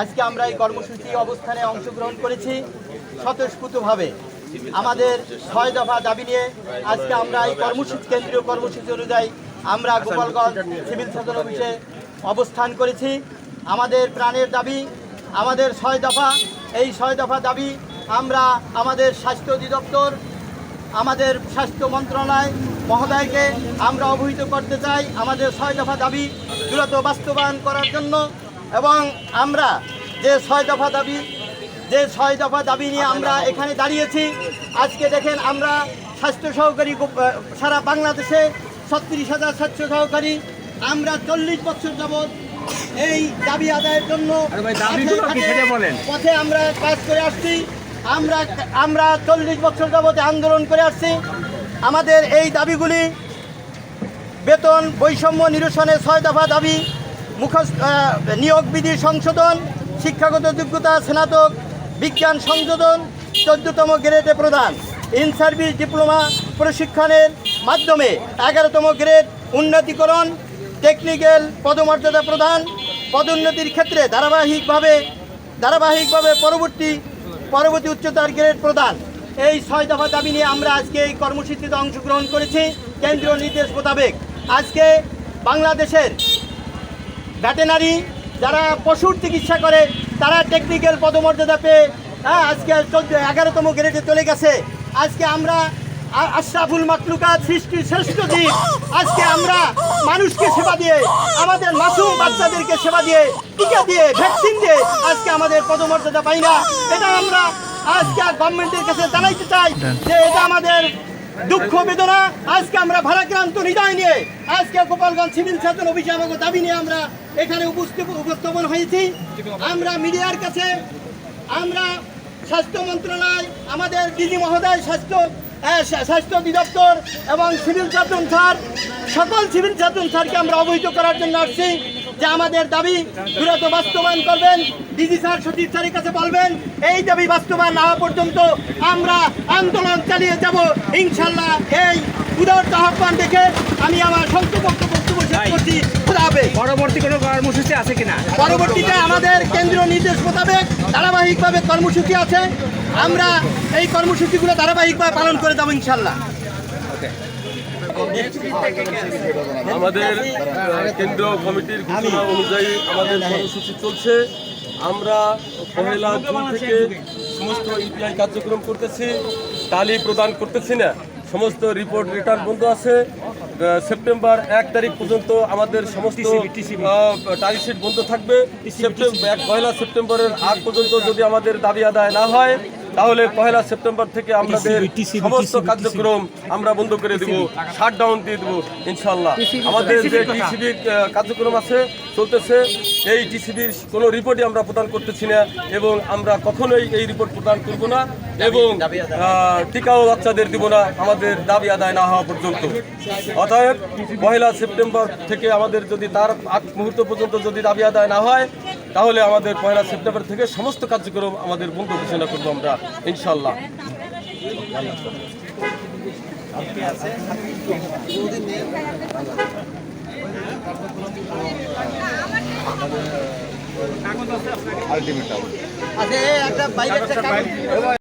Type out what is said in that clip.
আজকে আমরা এই কর্মসূচি অবস্থানে অংশগ্রহণ করেছি স্বতঃস্ফূর্তভাবে। আমাদের ছয় দফা দাবি নিয়ে আজকে আমরা এই কর্মসূচি, কেন্দ্রীয় কর্মসূচি অনুযায়ী আমরা গোপালগঞ্জ সিভিল সদর অফিসে অবস্থান করেছি। আমাদের প্রাণের দাবি, আমাদের ছয় দফা, এই ছয় দফা দাবি আমরা আমাদের স্বাস্থ্য অধিদপ্তর, আমাদের স্বাস্থ্য মন্ত্রণালয় মহোদয়কে আমরা অবহিত করতে চাই। আমাদের ছয় দফা দাবি দ্রুত বাস্তবায়ন করার জন্য এবং আমরা যে ছয় দফা দাবি যে ছয় দফা দাবি নিয়ে আমরা এখানে দাঁড়িয়েছি আজকে দেখেন আমরা স্বাস্থ্য সহকারী সারা বাংলাদেশে ছত্রিশ হাজার স্বাস্থ্য সহকারী। আমরা চল্লিশ বছর যাবৎ এই দাবি আদায়ের জন্য। পথে আমরা কাজ করে আসছি। আমরা আমরা চল্লিশ বছর যাবতে আন্দোলন করে আসছি। আমাদের এই দাবিগুলি বেতন বৈষম্য নিরসনের ছয় দফা দাবি মুখস্থ নিয়োগ বিধি সংশোধন, শিক্ষাগত যোগ্যতা স্নাতক, বিজ্ঞান সংশোধন চোদ্দতম গ্রেডে প্রদান ইন সার্ভিস ডিপ্লোমা প্রশিক্ষণের মাধ্যমে এগারোতম গ্রেড উন্নতিকরণ, টেকনিক্যাল পদমর্যাদা প্রদান, পদোন্নতির ক্ষেত্রে ধারাবাহিকভাবে ধারাবাহিকভাবে পরবর্তী পরবর্তী উচ্চতার গ্রেড প্রদান। এই ছয় দফা দাবি নিয়ে আমরা আজকে এই কর্মসূচিতে অংশগ্রহণ করেছি। কেন্দ্রীয় নির্দেশ মোতাবেক আজকে বাংলাদেশের ভেটেনারি যারা পশুর চিকিৎসা করে, তারা টেকনিক্যাল পদমর্যাদা পেয়ে হ্যাঁ আজকে চোদ্দ এগারোতম গ্রেডে চলে গেছে। আজকে আমরা আশরাফুল মাকলুকা সৃষ্টির শ্রেষ্ঠ জীব। আজকে আমরা মানুষকে সেবা দিয়ে, আমাদের মাসুম বাচ্চাদেরকে সেবা দিয়ে, টিকা দিয়ে ভ্যাকসিন দিয়ে আজকে আমাদের পদমর্যাদা পাই না। এটা আমরা আজকে গভর্নমেন্টের কাছে জানাইতে চাই যে এটা আমাদের দুঃখ, বেদনা, আজকে আমরা ভারাক্রান্ত হৃদয় নিয়ে, আজকে গোপালগঞ্জ সিভিল সার্জন আমাকে দাবি নিয়ে আমরা এখানে উপস্থাপন হয়েছি। আমরা মিডিয়ার কাছে, আমরা স্বাস্থ্য মন্ত্রণালয়, আমাদের ডিজি মহোদয়, স্বাস্থ্য স্বাস্থ্য অধিদপ্তর এবং সিভিল সার্জন স্যার, সকল সিভিল সার্জন স্যারকে আমরা অবহিত করার জন্য আসছি যে আমাদের দাবি দ্রুত বাস্তবায়ন করবেন। ডিজি স্যার সচিব স্যারের কাছে বলবেন এই দাবি বাস্তবায়ন না হওয়া পর্যন্ত আমরা আন্দোলন চালিয়ে যাব। ইনশাল্লাহ এই উদার আহ্বান দেখে আমি আমার সংক্ষিপ্ত বক্তব্য শেষ করছি। পরবর্তী কোনো কর্মসূচি আছে কিনা? পরবর্তীতে আমাদের কেন্দ্রীয় নির্দেশ মোতাবেক ধারাবাহিকভাবে কর্মসূচি আছে। আমরা এই কর্মসূচিগুলো ধারাবাহিকভাবে পালন করে যাব ইনশাল্লাহ। আমাদের আহ, কেন্দ্রীয় কমিটির ঘোষণা অনুযায়ী আমাদের কর্মসূচি চলছে। আমরা পহেলা জুন থেকে সমস্ত ইউপিআই কার্যক্রম করতেছি তালি প্রদান করতেছি না। সমস্ত রিপোর্ট রিটার্ন বন্ধ আছে। সেপ্টেম্বর এক তারিখ পর্যন্ত আমাদের সমস্ত টালি শিট বন্ধ থাকবে। সেপ্টেম্বর পয়লা সেপ্টেম্বরের আগ পর্যন্ত যদি আমাদের দাবি আদায় না হয় তাহলে পয়লা সেপ্টেম্বর থেকে আমাদের সমস্ত কার্যক্রম আমরা বন্ধ করে দেব শাট ডাউন দিয়ে দেবো ইনশাল্লাহ আমাদের যে টিসিবির কার্যক্রম আছে চলতেছে এই টিসিবির কোনো রিপোর্টই আমরা প্রদান করতেছি না এবং আমরা কখনোই এই রিপোর্ট প্রদান করব না এবং টিকাও বাচ্চাদের দিব না আমাদের দাবি আদায় না হওয়া পর্যন্ত। অতএব পয়লা সেপ্টেম্বর থেকে আমাদের যদি তার আগ মুহূর্ত পর্যন্ত যদি দাবি আদায় না হয় তাহলে আমাদের পয়লা সেপ্টেম্বর থেকে সমস্ত কার্যক্রম আমাদের বন্ধ ঘোষণা করব আমরা ইনশাল্লাহ আচ্ছা